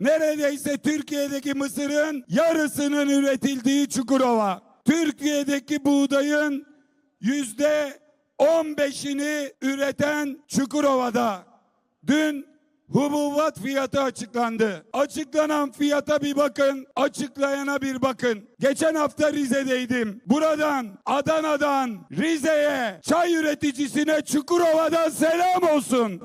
Neredeyse Türkiye'deki mısırın yarısının üretildiği Çukurova. Türkiye'deki buğdayın yüzde 15'ini üreten Çukurova'da. Dün hububat fiyatı açıklandı. Açıklanan fiyata bir bakın, açıklayana bir bakın. Geçen hafta Rize'deydim. Buradan, Adana'dan, Rize'ye, çay üreticisine Çukurova'dan selam olsun.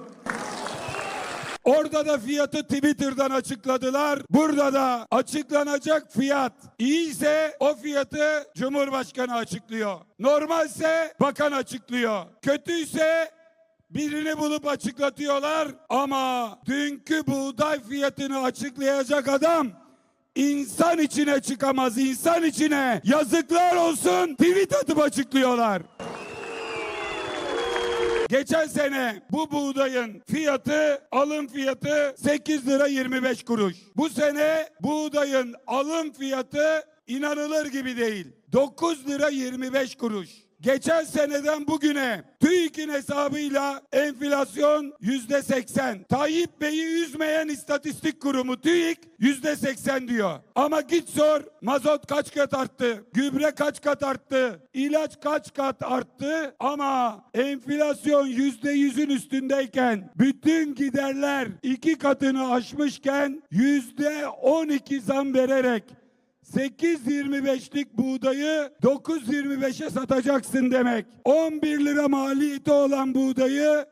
Orada da fiyatı Twitter'dan açıkladılar. Burada da açıklanacak fiyat iyiyse o fiyatı Cumhurbaşkanı açıklıyor. Normalse bakan açıklıyor. Kötüyse birini bulup açıklatıyorlar ama dünkü buğday fiyatını açıklayacak adam insan içine çıkamaz. insan içine yazıklar olsun tweet atıp açıklıyorlar. Geçen sene bu buğdayın fiyatı, alım fiyatı 8 lira 25 kuruş. Bu sene buğdayın alım fiyatı inanılır gibi değil. 9 lira 25 kuruş. Geçen seneden bugüne TÜİK'in hesabıyla enflasyon yüzde 80. Tayyip Bey'i üzmeyen istatistik kurumu TÜİK yüzde 80 diyor. Ama git sor mazot kaç kat arttı? Gübre kaç kat arttı? İlaç kaç kat arttı? Ama enflasyon yüzde yüzün üstündeyken bütün giderler iki katını aşmışken yüzde 12 zam vererek 8.25'lik buğdayı 9.25'e satacaksın demek. 11 lira maliyeti olan buğdayı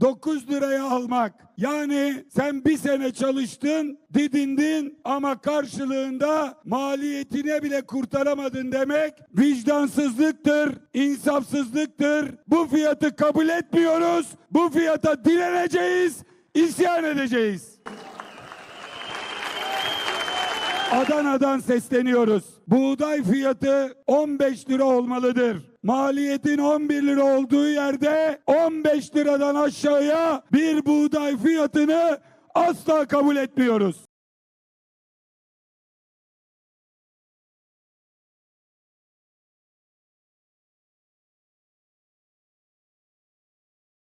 9 liraya almak. Yani sen bir sene çalıştın, didindin ama karşılığında maliyetine bile kurtaramadın demek vicdansızlıktır, insafsızlıktır. Bu fiyatı kabul etmiyoruz. Bu fiyata direneceğiz, isyan edeceğiz. Adana'dan sesleniyoruz. Buğday fiyatı 15 lira olmalıdır. Maliyetin 11 lira olduğu yerde 15 liradan aşağıya bir buğday fiyatını asla kabul etmiyoruz.